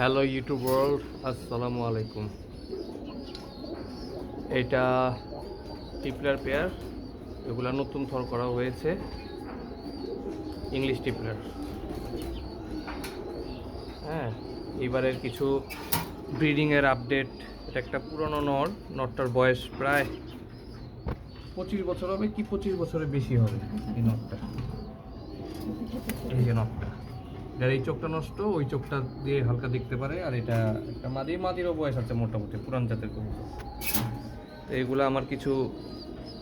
Hello YouTube world আসসালামু আলাইকুম এটা টিপলার পেয়ার। এগুলা নতুন থর করা হয়েছে। English tippler. হ্যাঁ এবারের কিছু ব্রিডিংয়ের আপডেট এটা একটা পুরনো নর। নটটার বয়স প্রায় পঁচিশ বছর হবে কি পঁচিশ বছরের বেশি হবে এই নটটা এই যে নটটা যার এই চোখটা নষ্ট, ওই চোখটা দিয়ে হালকা দেখতে পারে, আর এটা একটা মাদি, মাদিরও বয়স আছে মোটামুটি, পুরান জাতের কবুতর। তো এগুলো আমার কিছু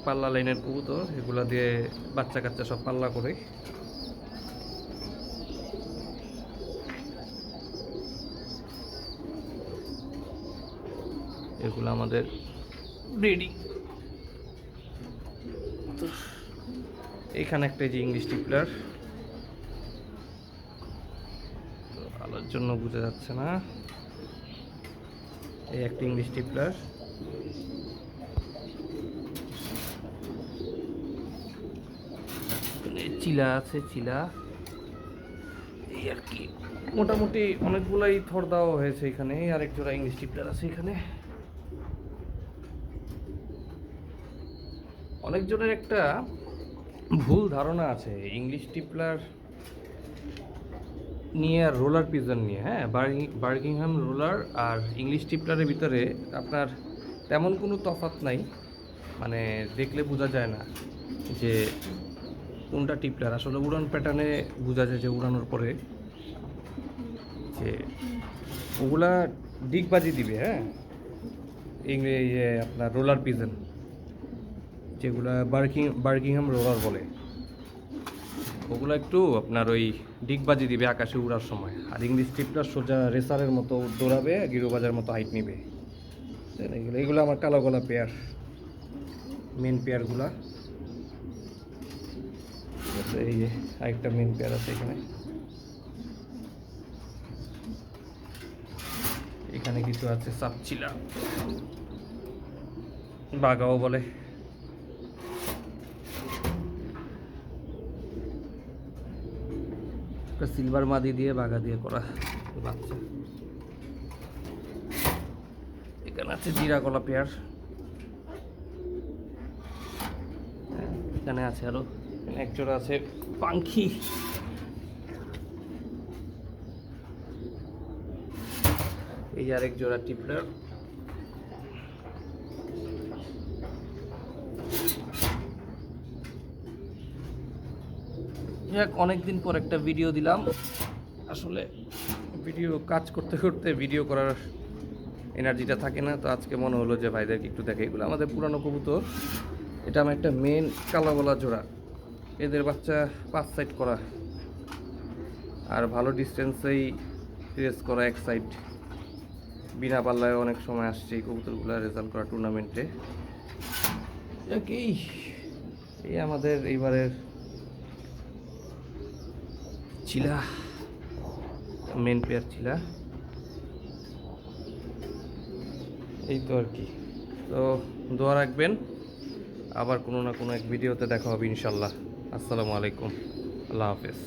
পাল্লা লাইনের কবুতর, এগুলা দিয়ে বাচ্চা কাচ্চা সব পাল্লা করে। এগুলো আমাদের ব্রিডিং এখানে একটা যে ইংলিশ টিপলার তো আলোর জন্য বোঝা যাচ্ছে না। এই একটা ইংলিশ টিপলার। চিলা আছে, চিলা। এই আর কি। মোটামুটি অনেকগুলাই থর দেওয়া হয়েছে এখানে। আরেক জোড়া ইংলিশ টিপলার আছে এখানে। অনেকজনের একটা ভুল ধারণা আছে। ইংলিশ টিপলার নিয়ে আর রোলার পিজন নিয়ে হ্যাঁ? বার্গিং বার্গিংহাম রোলার আর ইংলিশ টিপলারের ভিতরে আপনার তেমন কোনো তফাৎ নাই। মানে দেখলে বোঝা যায় না যে কোনটা টিপলার আসলে উড়ান প্যাটার্নে বোঝা যায় যে উড়ানোর পরে যে ওগুলা ডিগবাজি দিবে হ্যাঁ? ইংরেজি আপনার রোলার পিজন, যেগুলা বার্কিং বার্কিংহাম রোলার বলে। ওগুলো একটু আপনার ওই ডিগবাজি দিবে আকাশে উড়ার সময়। আর ইংলিশ টিপটা সোজা রেসারের মতো দৌড়াবে, গিরোবাজার মতো হাইট নিবে। এগুলো এগুলো আমার কালো গলা পেয়ার মেন পেয়ারগুলা। এই যে আরেকটা মেন পেয়ার আছে এখানে। এখানে কিছু আছে সাপচিলা। বাগাও বলে। একটা সিলভার মাদি দিয়ে বাগা দিয়ে করা বাচ্চা। এখানে আছে জিরা কলা পেয়ার। এখানে আছে আরও এক জোড়া আছে পাঙ্খি। এই আর আরেক জোড়া টিপলার। যাক, অনেকদিন পর একটা ভিডিও দিলাম। আসলে ভিডিও কাজ করতে করতে ভিডিও করার এনার্জিটা থাকে না, তো আজকে মনে হলো যে ভাইদেরকে একটু দেখে এগুলো আমাদের পুরানো কবুতর। এটা আমার একটা মেন কালাবলা জোড়া। এদের বাচ্চা পাঁচ সাইড করা। আর ভালো ডিস্টেন্সেই রেস করা এক সাইড বিনা পাল্লায় অনেক সময় আসছে এই কবুতরগুলো রেজাল্ট করা টুর্নামেন্টে এই এই আমাদের এইবারের চিলা মেন পেয়ার চিলা এই তো আর কি। তো দোয়া রাখবেন, আবার কোনো না কোনো এক ভিডিওতে দেখা হবে ইনশাল্লাহ। আসসালামু আলাইকুম। আল্লাহ হাফেজ।